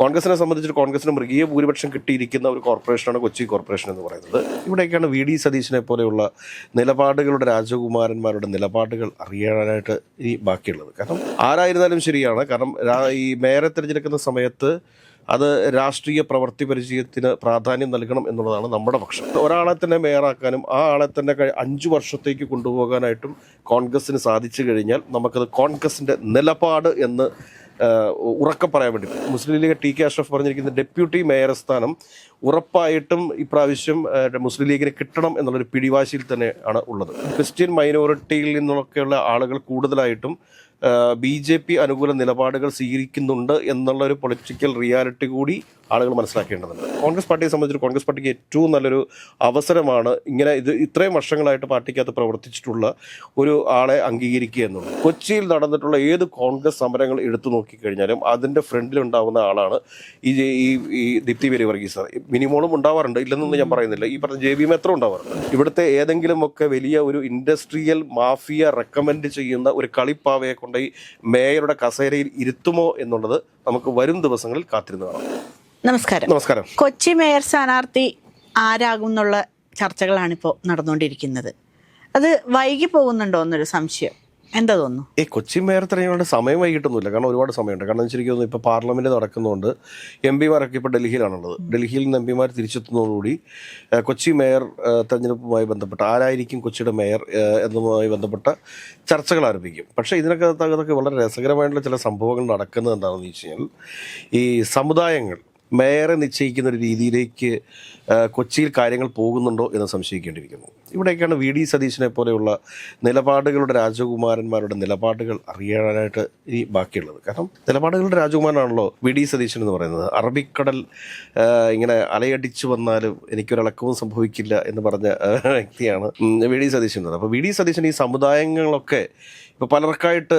കോൺഗ്രസിനെ സംബന്ധിച്ച് കോൺഗ്രസിന് മൃഗീയ ഭൂരിപക്ഷം കിട്ടിയിരിക്കുന്ന ഒരു കോർപ്പറേഷനാണ് കൊച്ചി കോർപ്പറേഷൻ എന്ന് പറയുന്നത്. ഇവിടേക്കാണ് വി ഡി സതീശനെ പോലെയുള്ള നിലപാടുകളുടെ രാജകുമാരന്മാരുടെ നിലപാടുകൾ അറിയാനായിട്ട് ഇനി ബാക്കിയുള്ളത്. കാരണം ആരായിരുന്നാലും ശരിയാണ്. കാരണം ഈ മേയറെ തിരഞ്ഞെടുക്കുന്ന സമയത്ത് അത് രാഷ്ട്രീയ പ്രവൃത്തി പരിചയത്തിന് പ്രാധാന്യം നൽകണം എന്നുള്ളതാണ് നമ്മുടെ പക്ഷം. ഒരാളെ തന്നെ മേയറാക്കാനും ആ ആളെ തന്നെ അഞ്ചു വർഷത്തേക്ക് കൊണ്ടുപോകാനായിട്ടും കോൺഗ്രസിന് സാധിച്ചു കഴിഞ്ഞാൽ നമുക്കത് കോൺഗ്രസിന്റെ നിലപാട് എന്ന് ഉറക്കെ പറയാൻ വേണ്ടി. മുസ്ലിം ലീഗ് ടി കെ അഷ്റഫ് പറഞ്ഞിരിക്കുന്ന ഡെപ്യൂട്ടി മേയർ സ്ഥാനം ഉറപ്പായിട്ടും ഇപ്രാവശ്യം മുസ്ലിം ലീഗിന് കിട്ടണം എന്നുള്ളൊരു പിടിവാശിയിൽ തന്നെ ആണ് ഉള്ളത് ക്രിസ്ത്യൻ മൈനോറിറ്റിയിൽ നിന്നൊക്കെയുള്ള ആളുകൾ കൂടുതലായിട്ടും ബി ജെ പി അനുകൂല നിലപാടുകൾ സ്വീകരിക്കുന്നുണ്ട് എന്നുള്ള ഒരു പൊളിറ്റിക്കൽ റിയാലിറ്റി കൂടി ആളുകൾ മനസ്സിലാക്കേണ്ടതുണ്ട്. കോൺഗ്രസ് പാർട്ടിയെ സംബന്ധിച്ച് കോൺഗ്രസ് പാർട്ടിക്ക് ഏറ്റവും നല്ലൊരു അവസരമാണ് ഇങ്ങനെ ഇത് ഇത്രയും വർഷങ്ങളായിട്ട് പാർട്ടിക്കകത്ത് പ്രവർത്തിച്ചിട്ടുള്ള ഒരു ആളെ അംഗീകരിക്കുക എന്നുള്ളത്. കൊച്ചിയിൽ നടന്നിട്ടുള്ള ഏത് കോൺഗ്രസ് സമരങ്ങൾ എടുത്തു നോക്കിക്കഴിഞ്ഞാലും അതിന്റെ ഫ്രണ്ടിലുണ്ടാവുന്ന ആളാണ് ഈ ഈ ഈ ദീപ്തി പേര് വർഗീസ്. മിനിമോളും ഉണ്ടാവാറുണ്ട്. ഇല്ലെന്നൊന്നും ഞാൻ പറയുന്നില്ല. ഈ പറഞ്ഞ ജെ ബി മാത്രം ഉണ്ടാവാറുണ്ട്. ഇവിടുത്തെ ഏതെങ്കിലും ഒക്കെ വലിയ ഒരു ഇൻഡസ്ട്രിയൽ മാഫിയ റെക്കമെൻഡ് ചെയ്യുന്ന ഒരു കളിപ്പാവയെ കൊണ്ട് ഈ മേയറുടെ കസേരയിൽ ഇരുത്തുമോ എന്നുള്ളത് നമുക്ക് വരും ദിവസങ്ങളിൽ കാത്തിരുന്ന് കാണാം. നമസ്കാരം. നമസ്കാരം. കൊച്ചി മേയർ സ്ഥാനാർത്ഥി ആരാകും എന്നുള്ള ചർച്ചകളാണിപ്പോൾ നടന്നുകൊണ്ടിരിക്കുന്നത്. അത് വൈകി പോകുന്നുണ്ടോ എന്നൊരു സംശയം. എന്താ തോന്നുന്നു? ഈ കൊച്ചി മേയർ തെരഞ്ഞെടുപ്പിന്റെ സമയം വൈകിട്ടൊന്നുമില്ല. കാരണം ഒരുപാട് സമയമുണ്ട്. കാരണം വെച്ചിരിക്കുന്നത് ഇപ്പോൾ പാർലമെന്റ് നടക്കുന്നതുകൊണ്ട് എം പിമാരൊക്കെ ഇപ്പോൾ ഡൽഹിയിലാണുള്ളത്. ഡൽഹിയിൽ നിന്ന് എം പിമാർ തിരിച്ചെത്തുന്നതോടുകൂടി കൊച്ചി മേയർ തെരഞ്ഞെടുപ്പുമായി ബന്ധപ്പെട്ട് ആരായിരിക്കും കൊച്ചിയുടെ മേയർ എന്നതുമായി ബന്ധപ്പെട്ട ചർച്ചകൾ ആരംഭിക്കും. പക്ഷേ ഇതിനൊക്കെ അകത്തൊക്കെ വളരെ രസകരമായിട്ടുള്ള ചില സംഭവങ്ങൾ നടക്കുന്നത് എന്താണെന്ന് വെച്ച് കഴിഞ്ഞാൽ ഈ സമുദായങ്ങൾ മേയറെ നിശ്ചയിക്കുന്ന ഒരു രീതിയിലേക്ക് കൊച്ചിയിൽ കാര്യങ്ങൾ പോകുന്നുണ്ടോ എന്ന് സംശയിക്കേണ്ടിയിരിക്കുന്നു. ഇവിടേക്കാണ് വി ഡി സതീശനെ പോലെയുള്ള നിലപാടുകളുടെ രാജകുമാരന്മാരുടെ നിലപാടുകൾ അറിയാനായിട്ട് ഇനി ബാക്കിയുള്ളത്. കാരണം നിലപാടുകളുടെ രാജകുമാരനാണല്ലോ വി ഡി സതീശൻ എന്ന് പറയുന്നത്. അറബിക്കടൽ ഇങ്ങനെ അലയടിച്ചു വന്നാലും എനിക്കൊരിളക്കവും സംഭവിക്കില്ല എന്ന് പറഞ്ഞ വ്യക്തിയാണ് വി ഡി സതീശൻ എന്നത് അപ്പോൾ വി ഡി സതീശൻ ഈ സമുദായങ്ങളൊക്കെ ഇപ്പോൾ പലർക്കായിട്ട്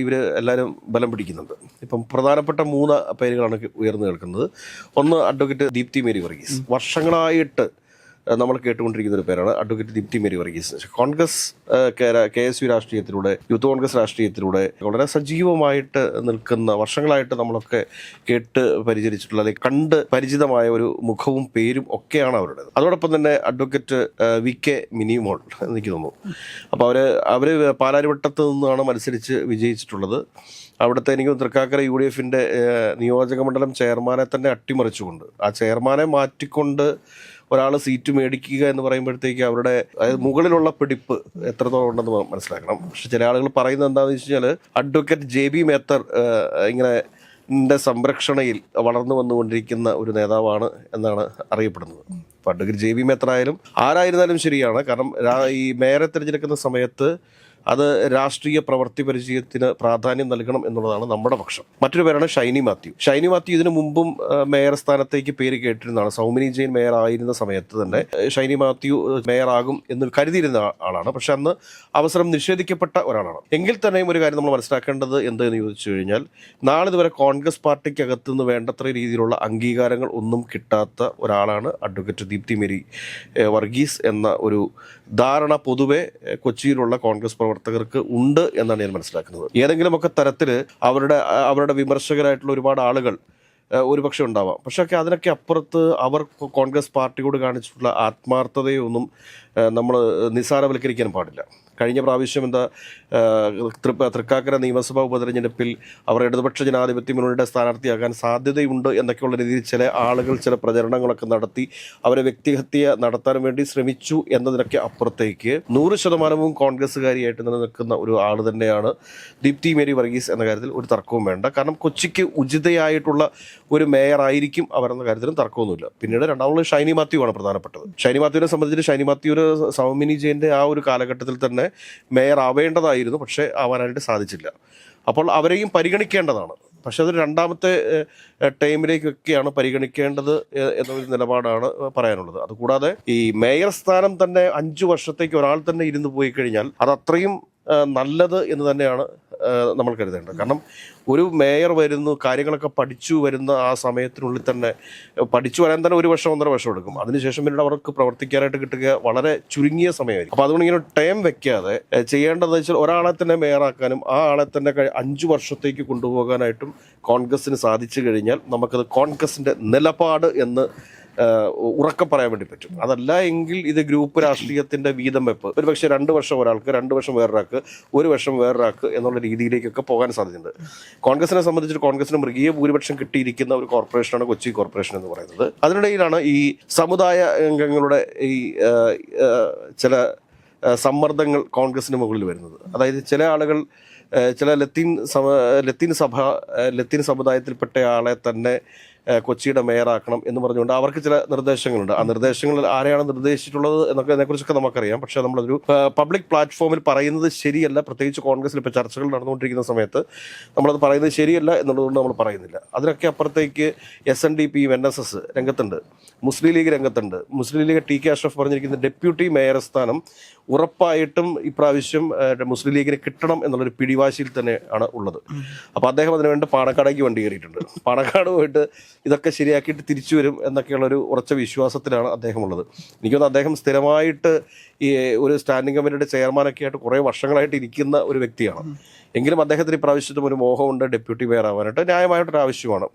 ഇവർ എല്ലാവരും ബലം പിടിക്കുന്നുണ്ട്. ഇപ്പം പ്രധാനപ്പെട്ട മൂന്ന് പേരുകളാണ് ഉയർന്നു കേൾക്കുന്നത്. ഒന്ന് അഡ്വക്കേറ്റ് ദീപ്തി മേരി വർഗീസ് വർഷങ്ങളായിട്ട് നമ്മൾ കേട്ടുകൊണ്ടിരിക്കുന്ന ഒരു പേരാണ് advocate Deepthi Mary Varghese. Congress K- S U രാഷ്ട്രീയത്തിലൂടെ youth Congress രാഷ്ട്രീയത്തിലൂടെ വളരെ സജീവമായിട്ട് നിൽക്കുന്ന വർഷങ്ങളായിട്ട് നമ്മളൊക്കെ കേട്ട് പരിചരിച്ചിട്ടുള്ള അല്ലെങ്കിൽ കണ്ട് പരിചിതമായ ഒരു മുഖവും പേരും ഒക്കെയാണ് അവരുടെ അതോടൊപ്പം തന്നെ അഡ്വക്കേറ്റ് വി കെ മിനിമോൾ എനിക്ക് തോന്നുന്നു. അപ്പോൾ അവർ അവർ പാലാരിവട്ടത്ത് നിന്നാണ് മത്സരിച്ച് വിജയിച്ചിട്ടുള്ളത്. അവിടുത്തെ എനിക്ക് തൃക്കാക്കര യു ഡി എഫിന്റെ നിയോജക മണ്ഡലം ചെയർമാനെ തന്നെ അട്ടിമറിച്ചുകൊണ്ട് ആ ചെയർമാനെ മാറ്റിക്കൊണ്ട് ഒരാൾ സീറ്റ് മേടിക്കുക എന്ന് പറയുമ്പോഴത്തേക്ക് അവരുടെ അതായത് മുകളിലുള്ള പിടിപ്പ് എത്രത്തോളം ഉണ്ടെന്ന് മനസ്സിലാക്കണം. പക്ഷെ ചില ആളുകൾ പറയുന്നത് എന്താണെന്ന് വെച്ച് കഴിഞ്ഞാൽ അഡ്വക്കേറ്റ് ജെ ബി മേത്തർ ഇങ്ങനെ സംരക്ഷണയിൽ വളർന്നു വന്നുകൊണ്ടിരിക്കുന്ന ഒരു നേതാവാണ് എന്നാണ് അറിയപ്പെടുന്നത്. അപ്പോൾ അഡ്വക്കേറ്റ് ജെ ബി മേത്തർ ആയാലും ആരായിരുന്നാലും ശരിയാണ്. കാരണം ഈ മേയറെ തിരഞ്ഞെടുക്കുന്ന സമയത്ത് അത് രാഷ്ട്രീയ പ്രവൃത്തി പരിചയത്തിന് പ്രാധാന്യം നൽകണം എന്നുള്ളതാണ് നമ്മുടെ പക്ഷം. മറ്റൊരു പേരാണ് ഷൈനി മാത്യു. ഷൈനി മാത്യു ഇതിനു മുമ്പും മേയർ സ്ഥാനത്തേക്ക് പേര് കേട്ടിരുന്നതാണ്. സൗമിനി ജെയിൻ മേയർ ആയിരുന്ന സമയത്ത് തന്നെ ഷൈനി മാത്യു മേയർ ആകും എന്ന് കരുതിയിരുന്ന ആളാണ്. പക്ഷെ അന്ന് അവസരം നിഷേധിക്കപ്പെട്ട ഒരാളാണ്. എങ്കിൽ തന്നെയും ഒരു കാര്യം നമ്മൾ മനസ്സിലാക്കേണ്ടത് എന്തെന്ന് ചോദിച്ചു കഴിഞ്ഞാൽ നാളിതുവരെ കോൺഗ്രസ് പാർട്ടിക്ക് നിന്ന് വേണ്ടത്ര രീതിയിലുള്ള അംഗീകാരങ്ങൾ ഒന്നും കിട്ടാത്ത ഒരാളാണ് അഡ്വക്കേറ്റ് ദീപ്തി മേരി വർഗീസ് എന്ന ഒരു ധാരണ പൊതുവെ കൊച്ചിയിലുള്ള കോൺഗ്രസ് പ്രവർത്തകർക്ക് ഉണ്ട് എന്നാണ് ഞാൻ മനസ്സിലാക്കുന്നത്. ഏതെങ്കിലുമൊക്കെ തരത്തിൽ അവരുടെ അവരുടെ വിമർശകരായിട്ടുള്ള ഒരുപാട് ആളുകൾ ഒരുപക്ഷെ ഉണ്ടാവാം. പക്ഷേ ഒക്കെ അതിനൊക്കെ അപ്പുറത്ത് അവർ കോൺഗ്രസ് പാർട്ടിയോട് കാണിച്ചിട്ടുള്ള ആത്മാർത്ഥതയൊന്നും നമ്മൾ നിസ്സാരവൽക്കരിക്കാൻ പാടില്ല. കഴിഞ്ഞ പ്രാവശ്യം എന്താ തൃക്കാക്കര നിയമസഭാ ഉപതെരഞ്ഞെടുപ്പിൽ അവർ ഇടതുപക്ഷ ജനാധിപത്യ മുന്നണിയുടെ സ്ഥാനാർത്ഥിയാകാൻ സാധ്യതയുണ്ട് എന്നൊക്കെയുള്ള രീതിയിൽ ചില ആളുകൾ ചില പ്രചരണങ്ങളൊക്കെ നടത്തി അവരെ വ്യക്തിഹത്യ നടത്താൻ വേണ്ടി ശ്രമിച്ചു എന്നതിനൊക്കെ അപ്പുറത്തേക്ക് നൂറ് ശതമാനവും കോൺഗ്രസ്സുകാരിയായിട്ട് നിലനിൽക്കുന്ന ഒരു ആൾ തന്നെയാണ് ദീപ്തി മേരി വർഗീസ് എന്ന കാര്യത്തിൽ ഒരു തർക്കവും വേണ്ട. കാരണം കൊച്ചിക്ക് ഉചിതയായിട്ടുള്ള ഒരു മേയർ ആയിരിക്കും അവരെന്ന കാര്യത്തിലും തർക്കമൊന്നുമില്ല. പിന്നീട് രണ്ടാമത് ഷൈനി മാത്യു ആണ് പ്രധാനപ്പെട്ടത്. ഷൈനി മാത്യുവിനെ സംബന്ധിച്ച് ഷൈനി മാത്യുവിന് സൗമിനി ജയന്റെ ആ ഒരു കാലഘട്ടത്തിൽ തന്നെ മേയർ ആവേണ്ടതായിരുന്നു പക്ഷേ ആവാനായിട്ട് സാധിച്ചില്ല. അപ്പോൾ അവരെയും പരിഗണിക്കേണ്ടതാണ്. പക്ഷേ അത് രണ്ടാമത്തെ ടൈമിലേക്കൊക്കെയാണ് പരിഗണിക്കേണ്ടത് എന്നൊരു നിലപാടാണ് പറയാനുള്ളത്. അതുകൂടാതെ ഈ മേയർ സ്ഥാനം തന്നെ അഞ്ചു വർഷത്തേക്ക് ഒരാൾ തന്നെ ഇരുന്ന് പോയി കഴിഞ്ഞാൽ അത് അത്രയും നല്ലത് എന്ന് തന്നെയാണ് നമ്മൾ കരുതേണ്ടത്. കാരണം ഒരു മേയർ വരുന്നു കാര്യങ്ങളൊക്കെ പഠിച്ചു വരുന്ന ആ സമയത്തിനുള്ളിൽ തന്നെ പഠിച്ചു വരാൻ തന്നെ ഒരു വർഷം ഒന്നര വർഷം എടുക്കും. അതിനുശേഷം പിന്നീട് അവർക്ക് പ്രവർത്തിക്കാനായിട്ട് കിട്ടുക വളരെ ചുരുങ്ങിയ സമയമായിരിക്കും. അപ്പോൾ അതുകൊണ്ട് ഇങ്ങനെ ടൈം വെക്കാതെ ചെയ്യേണ്ടതെന്ന് വെച്ചാൽ ഒരാളെ തന്നെ മേയറാക്കാനും ആ ആളെ തന്നെ അഞ്ച് വർഷത്തേക്ക് കൊണ്ടുപോകാനായിട്ടും കോൺഗ്രസിന് സാധിച്ചു കഴിഞ്ഞാൽ നമുക്കത് കോൺഗ്രസിന്റെ നിലപാട് എന്ന് ഉറക്കെ പറയാൻ വേണ്ടി പറ്റും. അതല്ല എങ്കിൽ ഇത് ഗ്രൂപ്പ് രാഷ്ട്രീയത്തിന്റെ വീതം വെപ്പ്. ഒരു പക്ഷേ രണ്ട് വർഷം ഒരാൾക്ക് രണ്ട് വർഷം വേറൊരാൾക്ക് ഒരു വർഷം വേറൊരാൾക്ക് എന്നുള്ള രീതിയിലേക്കൊക്കെ പോകാൻ സാധ്യതയുണ്ട്. കോൺഗ്രസിനെ സംബന്ധിച്ച് കോൺഗ്രസിന് മൃഗീയ ഭൂരിപക്ഷം കിട്ടിയിരിക്കുന്ന ഒരു കോർപ്പറേഷനാണ് കൊച്ചി കോർപ്പറേഷൻ എന്ന് പറയുന്നത്. അതിനിടയിലാണ് ഈ സമുദായ അംഗങ്ങളുടെ ഈ ചില സമ്മർദ്ദങ്ങൾ കോൺഗ്രസിന് മുകളിൽ വരുന്നത്. അതായത് ചില ആളുകൾ ചില ലത്തീൻ സമ ലത്തീൻ സഭ ലത്തീൻ സമുദായത്തിൽപ്പെട്ട ആളെ തന്നെ കൊച്ചിയുടെ മേയറാക്കണം എന്ന് പറഞ്ഞുകൊണ്ട് അവർക്ക് ചില നിർദ്ദേശങ്ങളുണ്ട്. ആ നിർദ്ദേശങ്ങളിൽ ആരെയാണ് നിർദ്ദേശിച്ചിട്ടുള്ളത് എന്നൊക്കെ അതിനെക്കുറിച്ചൊക്കെ നമുക്കറിയാം. പക്ഷേ നമ്മളൊരു പബ്ലിക് പ്ലാറ്റ്ഫോമിൽ പറയുന്നത് ശരിയല്ല. പ്രത്യേകിച്ച് കോൺഗ്രസിൽ ഇപ്പോൾ ചർച്ചകൾ നടന്നുകൊണ്ടിരിക്കുന്ന സമയത്ത് നമ്മളത് പറയുന്നത് ശരിയല്ല എന്നുള്ളതുകൊണ്ട് നമ്മൾ പറയുന്നില്ല. അതിനൊക്കെ അപ്പുറത്തേക്ക് S N D P N S S രംഗത്തുണ്ട്. മുസ്ലിം ലീഗ് രംഗത്തുണ്ട്. മുസ്ലിം ലീഗ് ടി കെ അഷ്റഫ് പറഞ്ഞിരിക്കുന്ന ഡെപ്യൂട്ടി മേയർ സ്ഥാനം ഉറപ്പായിട്ടും ഇപ്രാവശ്യം മുസ്ലിം ലീഗിന് കിട്ടണം എന്നുള്ളൊരു പിടിവാശിയിൽ തന്നെ ആണ് ഉള്ളത്. അപ്പോൾ അദ്ദേഹം അതിനുവേണ്ടി പാണക്കാടേക്ക് വണ്ടി കയറിയിട്ടുണ്ട്. പാണക്കാട് പോയിട്ട് ഇതൊക്കെ ശരിയാക്കിയിട്ട് തിരിച്ചു വരും എന്നൊക്കെയുള്ളൊരു ഉറച്ച വിശ്വാസത്തിലാണ് അദ്ദേഹം ഉള്ളത് എനിക്കൊന്ന് അദ്ദേഹം സ്ഥിരമായിട്ട് ഈ ഒരു സ്റ്റാൻഡിംഗ് കമ്മിറ്റിയുടെ ചെയർമാനൊക്കെ ആയിട്ട് കുറേ വർഷങ്ങളായിട്ട് ഇരിക്കുന്ന ഒരു വ്യക്തിയാണ്. എങ്കിലും അദ്ദേഹത്തിന് ഇപ്രാവശ്യത്തും ഒരു മോഹമുണ്ട് ഡെപ്യൂട്ടി മേയർ ആവാനായിട്ട്. ന്യായമായിട്ടൊരു ആവശ്യമാണ്.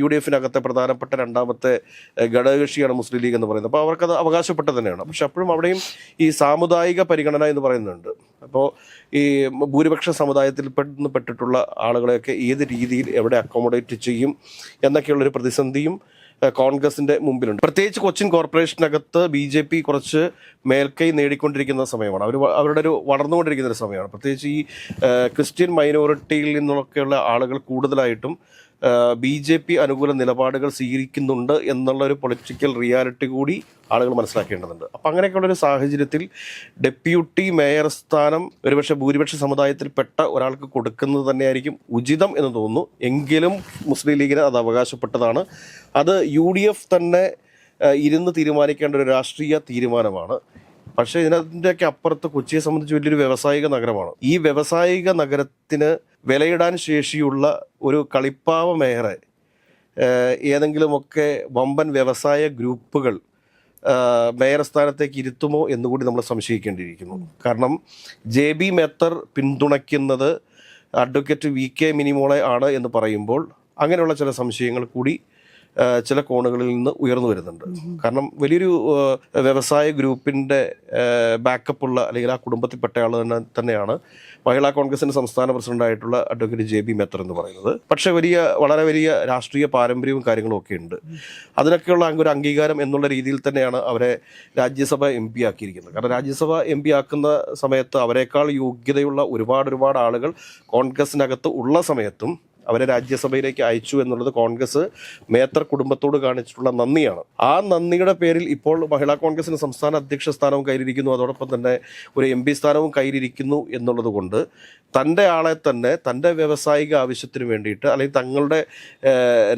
യു ഡി എഫിനകത്തെ പ്രധാനപ്പെട്ട രണ്ടാമത്തെ ഘടകകക്ഷിയാണ് മുസ്ലിം ലീഗ് എന്ന് പറയുന്നത്. അപ്പോൾ അവർക്കത് അവകാശപ്പെട്ടത് തന്നെയാണ്. പക്ഷെ അപ്പോഴും അവിടെയും ഈ സാമുദായിക പരിഗണന എന്ന് പറയുന്നുണ്ട്. അപ്പോൾ ഈ ഭൂരിപക്ഷ സമുദായത്തിൽ പെട്ട് പെട്ടിട്ടുള്ള ആളുകളെയൊക്കെ ഏത് രീതിയിൽ എവിടെ അക്കോമഡേറ്റ് ചെയ്യും എന്നൊക്കെയുള്ളൊരു പ്രതിസന്ധിയും കോൺഗ്രസിന്റെ മുമ്പിലുണ്ട്. പ്രത്യേകിച്ച് കൊച്ചിൻ കോർപ്പറേഷനകത്ത് ബി ജെ പി കുറച്ച് മേൽക്കൈ നേടിക്കൊണ്ടിരിക്കുന്ന സമയമാണ്. അവർ അവരുടെ ഒരു വളർന്നുകൊണ്ടിരിക്കുന്ന ഒരു സമയമാണ്. പ്രത്യേകിച്ച് ഈ ക്രിസ്ത്യൻ മൈനോറിറ്റിയിൽ നിന്നൊക്കെയുള്ള ആളുകൾ കൂടുതലായിട്ടും ബി ജെ പി അനുകൂല നിലപാടുകൾ സ്വീകരിക്കുന്നുണ്ട് എന്നുള്ള ഒരു പൊളിറ്റിക്കൽ റിയാലിറ്റി കൂടി ആളുകൾ മനസ്സിലാക്കേണ്ടതുണ്ട്. അപ്പം അങ്ങനെയൊക്കെയുള്ള ഒരു സാഹചര്യത്തിൽ ഡെപ്യൂട്ടി മേയർ സ്ഥാനം ഒരുപക്ഷെ ഭൂരിപക്ഷ സമുദായത്തിൽപ്പെട്ട ഒരാൾക്ക് കൊടുക്കുന്നത് തന്നെയായിരിക്കും ഉചിതം എന്ന് തോന്നുന്നു. എങ്കിലും മുസ്ലിം ലീഗിന് അത് അവകാശപ്പെട്ടതാണ്. അത് യു തന്നെ ഇരുന്ന് തീരുമാനിക്കേണ്ട ഒരു രാഷ്ട്രീയ തീരുമാനമാണ്. പക്ഷേ ഇതിനതിന്റെയൊക്കെ അപ്പുറത്ത് കൊച്ചിയെ സംബന്ധിച്ച് വലിയൊരു വ്യവസായിക നഗരമാണ്. ഈ വ്യവസായിക നഗരത്തിന് വിലയിടാൻ ശേഷിയുള്ള ഒരു കളിപ്പാവ മേയറെ ഏതെങ്കിലുമൊക്കെ വമ്പൻ വ്യവസായ ഗ്രൂപ്പുകൾ മേയർ സ്ഥാനത്തേക്ക് ഇരുത്തുമോ എന്നുകൂടി നമ്മൾ സംശയിക്കേണ്ടിയിരിക്കുന്നു. കാരണം ജെ ബി മെത്തർ പിന്തുണയ്ക്കുന്നത് അഡ്വക്കേറ്റ് വി കെ മിനിമോളെ ആണ് എന്ന് പറയുമ്പോൾ അങ്ങനെയുള്ള ചില സംശയങ്ങൾ കൂടി ചില കോണുകളിൽ നിന്ന് ഉയർന്നു വരുന്നുണ്ട്. കാരണം വലിയൊരു വ്യവസായ ഗ്രൂപ്പിന്റെ ബാക്കപ്പ് ഉള്ള അല്ലെങ്കിൽ ആ കുടുംബത്തിൽപ്പെട്ട ആൾ തന്നെ തന്നെയാണ് മഹിളാ കോൺഗ്രസിന്റെ സംസ്ഥാന പ്രസിഡന്റായിട്ടുള്ള അഡ്വക്കേറ്റ് ജെ ബി മെത്തർ എന്ന് പറയുന്നത്. പക്ഷേ വലിയ വളരെ വലിയ രാഷ്ട്രീയ പാരമ്പര്യവും കാര്യങ്ങളും ഒക്കെ ഉണ്ട്. അതിനൊക്കെയുള്ള ഒരു അംഗീകാരം എന്നുള്ള രീതിയിൽ തന്നെയാണ് അവരെ രാജ്യസഭ എം പി ആക്കിയിരിക്കുന്നത്. കാരണം രാജ്യസഭ എം പി ആക്കുന്ന സമയത്ത് അവരെക്കാൾ യോഗ്യതയുള്ള ഒരുപാട് ഒരുപാട് ആളുകൾ കോൺഗ്രസിനകത്ത് ഉള്ള സമയത്തും അവരെ രാജ്യസഭയിലേക്ക് അയച്ചു എന്നുള്ളത് കോൺഗ്രസ് മേത്തർ കുടുംബത്തോട് കാണിച്ചിട്ടുള്ള നന്ദിയാണ്. ആ നന്ദിയുടെ പേരിൽ ഇപ്പോൾ മഹിളാ കോൺഗ്രസിന് സംസ്ഥാന അധ്യക്ഷ സ്ഥാനവും കയ്യിലിരിക്കുന്നു. അതോടൊപ്പം തന്നെ ഒരു എം പി സ്ഥാനവും കയ്യിലിരിക്കുന്നു എന്നുള്ളത് കൊണ്ട് തന്റെ ആളെ തന്നെ തന്റെ വ്യാവസായിക ആവശ്യത്തിന് വേണ്ടിയിട്ട് അല്ലെങ്കിൽ തങ്ങളുടെ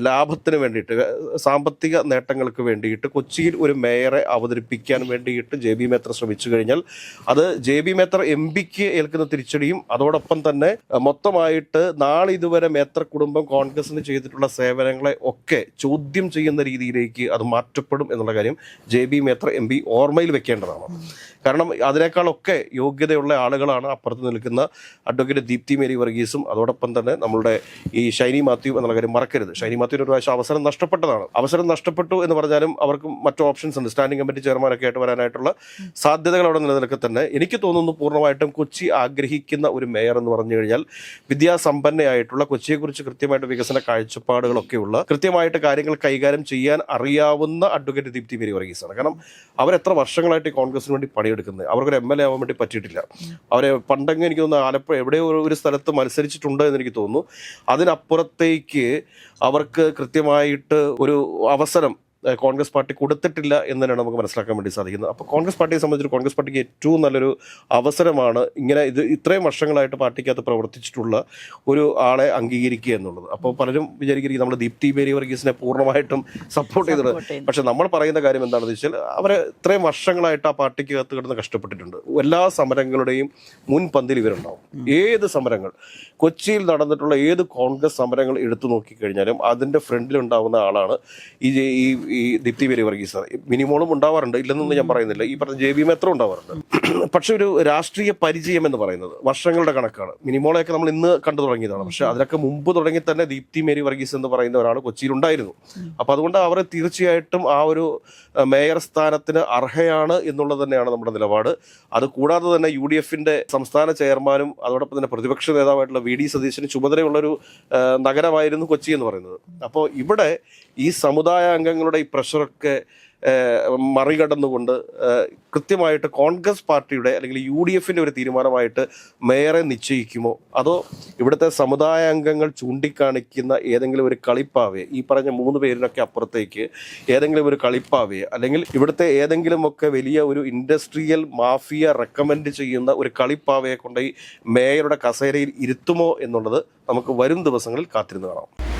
ലാഭത്തിന് വേണ്ടിയിട്ട് സാമ്പത്തിക നേട്ടങ്ങൾക്ക് വേണ്ടിയിട്ട് കൊച്ചിയിൽ ഒരു മേയറെ അവതരിപ്പിക്കാൻ വേണ്ടിയിട്ട് ജെ ബി മേത്ര ശ്രമിച്ചു കഴിഞ്ഞാൽ അത് ജെ ബി മേത്ര എം പിക്ക് ഏൽക്കുന്ന തിരിച്ചടിയും അതോടൊപ്പം തന്നെ മൊത്തമായിട്ട് നാളെ ഇതുവരെ മേത്ര കുടുംബം കോൺഗ്രസിന് ചെയ്തിട്ടുള്ള സേവനങ്ങളെ ഒക്കെ ചോദ്യം ചെയ്യുന്ന രീതിയിലേക്ക് അത് മാറ്റപ്പെടും എന്നുള്ള കാര്യം J B Mather M P ഓർമ്മയിൽ വെക്കേണ്ടതാണ്. കാരണം അതിനേക്കാളൊക്കെ യോഗ്യതയുള്ള ആളുകളാണ് അപ്പുറത്ത് നിൽക്കുന്ന അഡ്വക്കേറ്റ് ദീപ്തി മേരി വർഗീസും. അതോടൊപ്പം തന്നെ നമ്മുടെ ഈ ഷൈനി മാത്യു എന്നുള്ള കാര്യം മറക്കരുത്. ഷൈനി മാത്യുവിന് ഒരു പ്രാവശ്യം അവസരം നഷ്ടപ്പെട്ടതാണ്. അവസരം നഷ്ടപ്പെട്ടു എന്ന് പറഞ്ഞാലും അവർക്ക് മറ്റു ഓപ്ഷൻസ് ഉണ്ട്. സ്റ്റാൻഡിംഗ് കമ്മിറ്റി ചെയർമാനൊക്കെ ആയിട്ട് വരാനായിട്ടുള്ള സാധ്യതകൾ അവിടെ നിലനിൽക്കെ തന്നെ. എനിക്ക് തോന്നുന്നു പൂർണമായിട്ടും കൊച്ചി ആഗ്രഹിക്കുന്ന ഒരു മേയർ എന്ന് പറഞ്ഞു കഴിഞ്ഞാൽ വിദ്യാസമ്പന്നയായിട്ടുള്ള കൊച്ചിയെക്കുറിച്ച് കൃത്യമായിട്ട് വികസന കാഴ്ചപ്പാടുകളൊക്കെയുള്ള കൃത്യമായിട്ട് കാര്യങ്ങൾ കൈകാര്യം ചെയ്യാൻ അറിയാവുന്ന അഡ്വക്കേറ്റ് ദീപ്തി മേരി വർഗീസാണ്. കാരണം അവരെത്ര വർഷങ്ങളായിട്ട് കോൺഗ്രസിന് വേണ്ടി പണിയെടുക്കുന്നത് അവർക്കൊരു എം എൽ എ ആവാൻ വേണ്ടി പറ്റിയിട്ടില്ല. അവരെ പണ്ടെങ്കിൽ എനിക്ക് തോന്നുന്നു ആലപ്പുഴ എവിടെയോ ഒരു- സ്ഥലത്ത് മത്സരിച്ചിട്ടുണ്ട് എന്ന് എനിക്ക് തോന്നുന്നു. അതിനപ്പുറത്തേക്ക് അവർക്ക് കൃത്യമായിട്ട് ഒരു അവസരം കോൺഗ്രസ് പാർട്ടി കൊടുത്തിട്ടില്ല എന്ന് തന്നെയാണ് നമുക്ക് മനസ്സിലാക്കാൻ വേണ്ടി സാധിക്കുന്നത്. അപ്പോൾ കോൺഗ്രസ് പാർട്ടിയെ സംബന്ധിച്ച് കോൺഗ്രസ് പാർട്ടിക്ക് ഏറ്റവും നല്ലൊരു അവസരമാണ് ഇങ്ങനെ ഇത് ഇത്രയും വർഷങ്ങളായിട്ട് പാർട്ടിക്കകത്ത് പ്രവർത്തിച്ചിട്ടുള്ള ഒരു ആളെ അംഗീകരിക്കുക എന്നുള്ളത്. അപ്പോൾ പലരും വിചാരിക്കുന്നത് നമ്മൾ ദീപ്തി ബേരി വർഗീസിനെ പൂർണമായിട്ടും സപ്പോർട്ട് ചെയ്തിട്ടുണ്ട് പക്ഷേ നമ്മൾ പറയുന്ന കാര്യം എന്താണെന്ന് വെച്ചാൽ അവരെ ഇത്രയും വർഷങ്ങളായിട്ട് ആ പാർട്ടിക്കകത്ത് കിടന്ന് കഷ്ടപ്പെട്ടിട്ടുണ്ട്. എല്ലാ സമരങ്ങളുടെയും മുൻപന്തിൽ ഇവരുണ്ടാവും. ഏത് സമരങ്ങൾ? കൊച്ചിയിൽ നടന്നിട്ടുള്ള ഏത് കോൺഗ്രസ് സമരങ്ങൾ എടുത്തു നോക്കിക്കഴിഞ്ഞാലും അതിന്റെ ഫ്രണ്ടിലുണ്ടാവുന്ന ആളാണ് ഈ ഈ ദീപ്തി പേര് വർഗീസ്. മിനിമോളും ഉണ്ടാവാറുണ്ട് ഇല്ലെന്നൊന്നും ഞാൻ പറയുന്നില്ല. ഈ പറഞ്ഞ ജെ ബി മെത്ര ഉണ്ടാവാറുണ്ട്. പക്ഷെ ഒരു രാഷ്ട്രീയ പരിചയം എന്ന് പറയുന്നത് വർഷങ്ങളുടെ കണക്കാണ്. മിനിമോളെയൊക്കെ നമ്മൾ ഇന്ന് കണ്ടു തുടങ്ങിയതാണ്. പക്ഷെ അതിനൊക്കെ മുമ്പ് തുടങ്ങി തന്നെ ദീപ്തി മേരി വർഗീസ് എന്ന് പറയുന്ന ഒരാൾ കൊച്ചിയിൽ ഉണ്ടായിരുന്നു. അപ്പൊ അതുകൊണ്ട് അവർ തീർച്ചയായിട്ടും ആ ഒരു മേയർ സ്ഥാനത്തിന് അർഹയാണ് എന്നുള്ളത് തന്നെയാണ് നമ്മുടെ നിലപാട്. അത് കൂടാതെ തന്നെ യു ഡി എഫിന്റെ സംസ്ഥാന ചെയർമാനും അതോടൊപ്പം തന്നെ പ്രതിപക്ഷ നേതാവായിട്ടുള്ള വി ഡി സതീശന് ചുമതലയുള്ളൊരു നഗരമായിരുന്നു കൊച്ചി എന്ന് പറയുന്നത്. അപ്പോൾ ഇവിടെ ഈ സമുദായ അംഗങ്ങളുടെ ഈ പ്രഷറൊക്കെ മറികടന്നുകൊണ്ട് കൃത്യമായിട്ട് കോൺഗ്രസ് പാർട്ടിയുടെ അല്ലെങ്കിൽ യു ഡി എഫിന്റെ ഒരു തീരുമാനമായിട്ട് മേയറെ നിശ്ചയിക്കുമോ? അതോ ഇവിടുത്തെ സമുദായ അംഗങ്ങൾ ചൂണ്ടിക്കാണിക്കുന്ന ഏതെങ്കിലും ഒരു കളിപ്പാവേ ഈ പറഞ്ഞ മൂന്ന് പേരിനൊക്കെ അപ്പുറത്തേക്ക് ഏതെങ്കിലും ഒരു കളിപ്പാവേ അല്ലെങ്കിൽ ഇവിടുത്തെ ഏതെങ്കിലും ഒക്കെ വലിയ ഒരു ഇൻഡസ്ട്രിയൽ മാഫിയ റെക്കമെൻഡ് ചെയ്യുന്ന ഒരു കളിപ്പാവയെ കൊണ്ട് ഈ മേയറുടെ കസേരയിൽ ഇരുത്തുമോ എന്നുള്ളത് നമുക്ക് വരും ദിവസങ്ങളിൽ കാത്തിരുന്ന് കാണാം.